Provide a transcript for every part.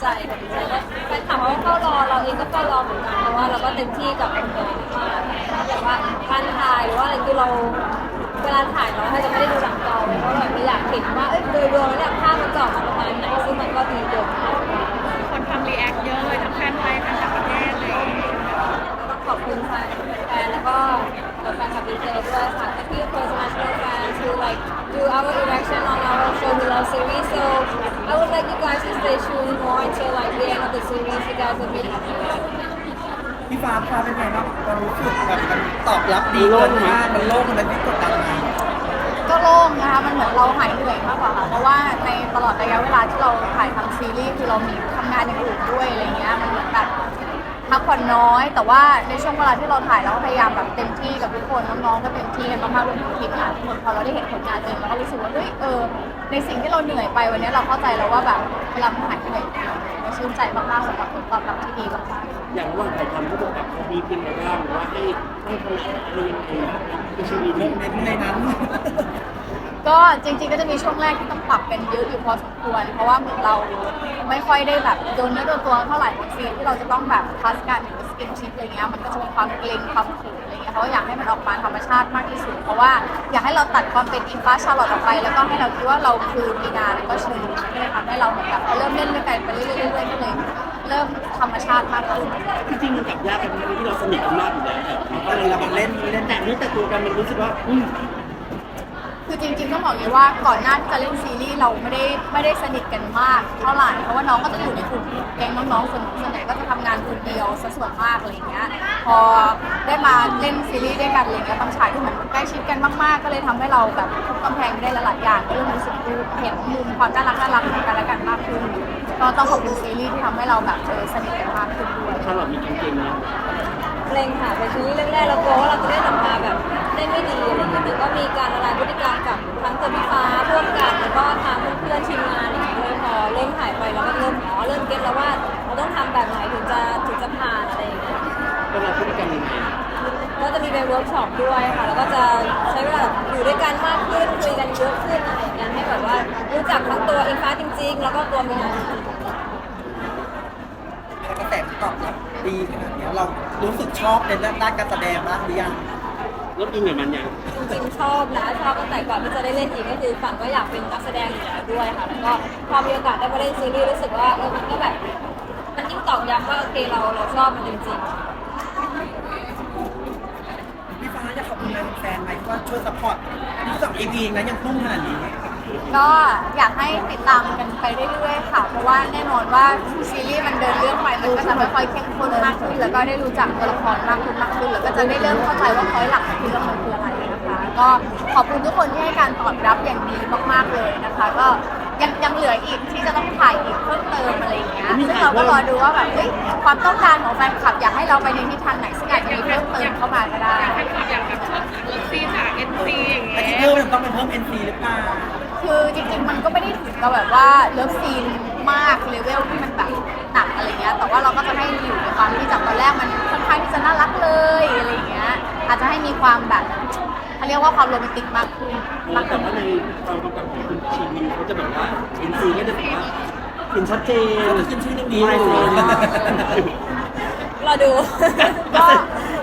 ใจค่ะดีใจก็แฟนคลับเขาก็เฝ้ารอเราเองก็เฝ้ารอเหมือนกันเพราะว่าเราก็เต็มที่กับงานมากแบบว่าการถ่ายหรือว่าอะไรคือเราเวลาถ่ายเราให้จะไม่ได้ดูหลังจอเลยเพราะแบบไม่อยากเห็นว่าเอ้ยโดยรวมแล้วเนี่ยภาพมันจะออกมาประมาณไหนซึ่งมันก็ดีเกิน คนทำรีแอคเยอะเลยทั้งแฟนไทยแฟนต่างประเทศเลย ก็ขอบคุณแฟนแฟนแล้วก็แฟนคลับดีเจด้วยค่ะที่ international fans who like do our reaction on our show We Love series so I would like you guys to stay tuned more until like the end of the series you guys will be happy พี่ฟ้าฟ้าเป็นไงบ้างเรารู้สึกแบบมันตอบรับดีเกินคาดมันโล่งมันที่กดดันมาก็โล่งนะคะมันเหมือนเราหายเหนื่อยมากกว่าค่ะเพราะว่าในตลอดระยะเวลาที่เราถ่ายทำซีรีส์คือเรามีทำงานอย่างอื่นด้วยอะไรเงี้ยมันเหมือนแบบ พักผ่อนน้อย แต่ว่าในช่วงเวลาที่เราถ่ายเราก็พยายามแบบเต็มที่กับทุกคนน้องๆก็เต็มที่กันมากๆรวมถึงทีมงานทุกคนพอเราได้เห็นผลงานตัวเองเราก็รู้สึกว่าเฮ้ยเออในสิ่งที่เราเหนื่อยไปวันนี้เราเข้าใจแล้วว่าแบบเวลามันหายเหนื่อยเราชื่นใจมากๆสำหรับผลตอบรับที่ดีมากๆอย่างระหว่างถ่ายทำผู้กำกับเขามีเป็นไงบ้างหรือว่าให้ให้คณะอะไรยังไงในชีวิตโมเมนในนั้น ก็จริงๆก็จะมีช่วงแรกที่ต้องปรับกันเยอะอยู่พอสมควร เพราะว่าเหมือนเราไม่ค่อยได้แบบโดนเนื้อโดนตัวเท่าไหร่ซีนที่เราจะต้องแบบพัสกันหรือสกินชิปอะไรเงี้ยมันก็จะมีความเกรงความขืนอะไรเงี้ยเพราะอยากให้มันออกมาธรรมชาติมากที่สุด เพราะว่าอยากให้เราตัดความเป็นอินฟ้าชาลอตออกไป แล้วก็ให้เราคิดว่าเราคือมีนาแล้วก็เชอร์ก็เลยทำให้เราเหมือนกับเริ่มเล่นด้วยกันไปเรื่อยๆเรื่อยๆก็เลยเริ่มธรรมชาติมากขึ้นจริงๆมันกับยากกันที่เราสนิทกันมากอยู่แล้วแต่เราก็เลยเราเล่นเล่นแต่เนื้อแต่ตัวกันมันรู้สึกว่าอืม คือจริงๆต้องบอกเลยว่าก่อนหน้าที่จะเล่นซีรีส์เราไม่ได้ไม่ได้สนิทกันมากเท่าไหร่เพราะว่าน้องก็จะอยู่ในกลุ่มแก๊งน้องๆส่วนส่วนใหญ่ก็จะทำงานคนเดียวซะส่วนมากอะไรอย่างเงี้ยพอได้มาเล่นซีรีส์ด้วยกันอะไรเงี้ยบางฉากที่เหมือนใกล้ชิดกันมากๆ ก็เลยทำให้เราแบบทุบกำแพงได้หลายๆอย่างก็เริ่มรู้สึกเห็นมุมความน่ารักน่ารักของกันและกันมากขึ้นก็ต้องขอบคุณซีรีส์ที่ทำให้เราแบบเออสนิทกันมากขึ้นด้วย ถ้าเรามีกางเกงนะ เกรงค่ะเป็นซีรีส์เรื่องแรกเรากลัวว่าเราจะได้ออกมาแบบ ไม่ดีอะไรอย่างเงี้ยแต่ก็มีการละลายพฤติกรรมกับทั้งตัวพี่ฟ้าร่วมกันแล้วก็ทางเพื่อนๆทีมงานอีกด้วยพอเริ่มถ่ายไปเราก็เริ่มอ๋อเริ่มเก็ตแล้วว่าเราต้องทำแบบไหนถึงจะถึงจะผ่านอะไรอย่างเงี้ยก็เราพฤติกรรมยังไงก็จะมีไปเวิร์กช็อปด้วยค่ะ แล้วก็จะใช้เวลาอยู่ด้วยกันมากขึ้น คุยกันเยอะขึ้นอะไรอย่างเงี้ยให้แบบว่ารู้จักทั้งตัวอิงฟ้าจริง ๆ แล้วก็ตัวมีนาจริงๆ กระแสตอบรับดีขนาดเนี้ยเรารู้สึกชอบในด้านการแสดงบ้างหรือยัง รถอินกับมันยังจริงๆชอบนะชอบตั้งแต่ก่อนที่จะได้เล่นอีกก็คือฝันก็อยากเป็นนักแสดงอยู่แล้วด้วยค่ะแล้วก็พอมีโอกาสได้มาเล่นซีรีส์รู้สึกว่าเออมันก็แบบ มันยิ่งตอกย้ำว่าโอเคเราเราชอบมันจริงๆ พี่ฟ้าอยากขอบคุณแฟนๆไหมที่ว่าช่วยซัพพอร์ตที่สอง EP เองนะยังพุ่งขนาดนี้ ก็อยากให้ติดตามกันไปเรื่อยๆค่ะ เพราะว่าแน่นอนว่าซีรีส์มันเดินเรื่องไปมันก็จะค่อยๆเข้มข้นมากขึ้น แล้วก็ได้รู้จักตัวละครมากขึ้นมากขึ้น แล้วก็จะได้เริ่มเข้าใจว่าพอยหลักของเรื่องมันคืออะไรนะคะ ก็ขอบคุณทุกคนที่ให้การตอบรับอย่างดีมากๆเลยนะคะ ก็ยังยังเหลืออีกที่จะต้องถ่ายอีกเพิ่มเติมอะไรอย่างเงี้ยซึ่งเราก็รอดูว่าแบบเฮ้ยความต้องการของแฟนคลับอยากให้เราไปในทิศทางไหนซึ่งอาจจะมีเพิ่มเติมเข้ามาก็ได้แฟนคลับอยากแบบชอบเลิฟซีนอ็น ต้องเป็นเพิ่ม NC หรือเปล่าคือจริงๆ มันก็ไม่ได้ถึงกับแบบว่าเลิฟซีนมากเลเวลที่มันแบบหนักอะไรเงี้ย แต่ว่าเราก็จะให้อยู่ในความที่จากตอนแรกมันค่อนข้างที่จะน่ารักเลยอะไรเงี้ย อาจจะให้มีความแบบเขาเรียกว่าความโรแมนติกมากขึ้นมากแต่ขึ้นว่าในความกำกับของคุณชีวินเขาจะแบบว่าเอ็นซีก็จะแบบว่าเห็นชัดเจนเขาจะขึ้นชื่อเรื่องนี้ไม่เลยเลย รอดู ก็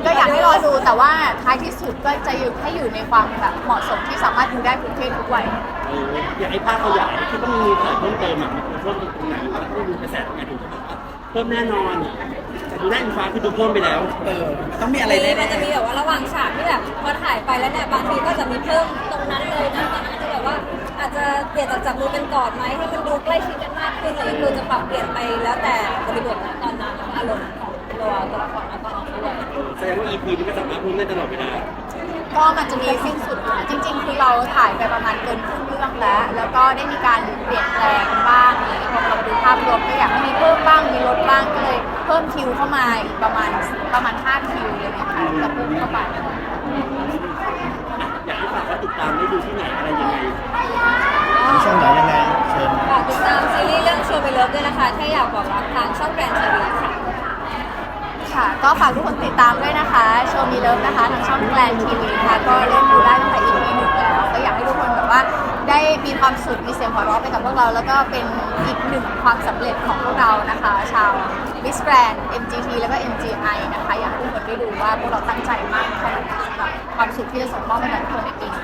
ก็อยากให้รอดูแต่ว่าท้ายที่สุดก็จะอยู่ให้อยู่ในความแบบเหมาะสมที่สามารถดูได้ทุกเพศทุกวัยเอออยากให้ภาคขยายที่ต้องมีถ่ายเพิ่มเติมอะมันเพิ่มตรงไหนแล้วต้องดูกระแสตรงไหนถึงจะแบบว่าเพิ่มแน่นอนแต่ดูหน้าอินฟ้าคือดูเพิ่มไปแล้วเออต้องมีอะไรมีแน่มันจะมีแบบว่าระหว่างฉากที่แบบพอถ่ายไปแล้วเนี่ยบางทีก็จะมีเพิ่มตรงนั้นเลยนะมันอาจจะแบบว่าอาจจะเปลี่ยนจากจับมือกันกอดไหมให้มันดูใกล้ชิดกันมากขึ้นอะไรคือจะปรับเปลี่ยนไปแล้วแต่บริบทณตอนนั้นแล้วก็อารมณ์ของ ตัวตัวละครณตอนนั้นด้วยแสดงว่า EP นี้ก็สามารถเพิ่มได้ตลอดเวลาก็มันจะมีสิ้นสุดอยู่นะจริง ๆ คือเราถ่ายไปประมาณเกินครึ่งเรื่องแล้ว แล้วก็ได้มีการเปลี่ยนแปลงบ้างอะไรอย่างเงี้ยพอเราดูภาพรวมก็อยากให้มีเพิ่มบ้างมีลดบ้างก็เลยเพิ่มคิวเข้ามาอีกประมาณประมาณ5คิวเลยนะคะจะเพิ่มเข้าไป อยากให้ฝากว่าติดตามได้ดูที่ไหนอะไรยังไง ก็ฝากทุกคนติดตามด้วยนะคะ โชว์มีเลิฟนะคะทางช่องแกลนทีวีค่ะ ก็เริ่มดูได้ตั้งแต่ EP หนึ่งแล้ว ก็อยากให้ทุกคนแบบว่าได้มีความสุข มีเสียงหัวเราะไปกับพวกเรา แล้วก็เป็นอีกหนึ่งความสำเร็จของพวกเรานะคะ ชาว Miss Grand MGT แล้วก็ MGI นะคะ อยากให้ทุกคนได้ดูว่าพวกเราตั้งใจมากแค่ไหนสำหรับความสุขที่จะส่งมอบให้กับทุกคนในปีนี้